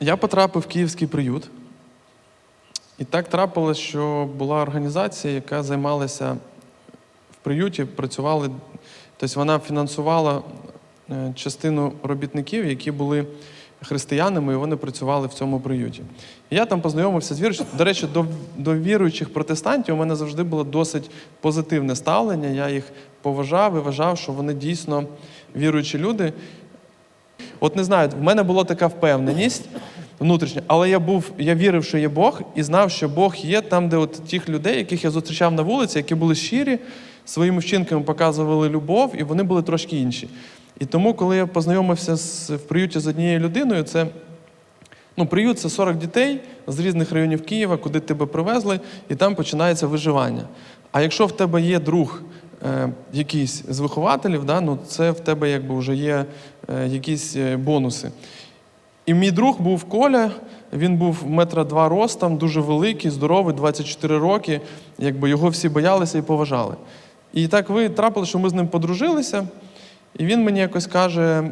Я потрапив в київський приют. І так трапилось, що була організація, яка займалася в приюті, працювали, тобто вона фінансувала е, частину робітників, які були християнами, і вони працювали в цьому приюті. І я там познайомився з віруючими. До речі, до, до віруючих протестантів у мене завжди було досить позитивне ставлення. Я їх поважав і вважав, що вони дійсно віруючі люди. От не знаю, в мене була така впевненість внутрішня, але я був, я вірив, що є Бог, і знав, що Бог є там, де от тих людей, яких я зустрічав на вулиці, які були щирі, своїми вчинками показували любов, і вони були трошки інші. І тому, коли я познайомився з, в приюті з однією людиною, це ну, приют це 40 дітей з різних районів Києва, куди тебе привезли, і там починається виживання. А якщо в тебе є друг е, якийсь з вихователів, да, ну, це в тебе якби вже є е, якісь е, бонуси. І мій друг був Коля, він був метра два ростом, дуже великий, здоровий, 24 роки. Якби його всі боялися і поважали. І так ви трапили, що ми з ним подружилися, і він мені якось каже: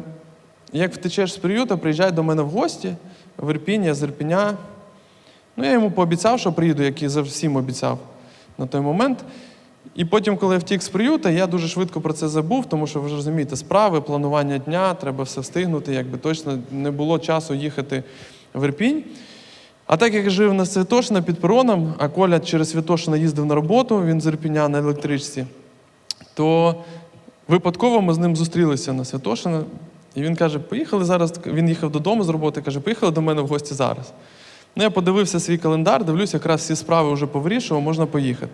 як втечеш з приюта, приїжджай до мене в гості в Ірпінь, я з Ірпіня. Ну, я йому пообіцяв, що приїду, як і за всім обіцяв на той момент. І потім, коли я втік з приюта, я дуже швидко про це забув, тому що ви ж розумієте, справи, планування дня, треба все встигнути, якби точно не було часу їхати в Ірпінь. А так як жив на Святошина під пероном, а Коля через Святошина їздив на роботу, він з Ірпіня на електричці, то випадково ми з ним зустрілися на Святошина. І він каже: поїхали зараз. Він їхав додому з роботи, каже, поїхали до мене в гості зараз. Ну, я подивився свій календар, дивлюсь, якраз всі справи вже повирішував, можна поїхати.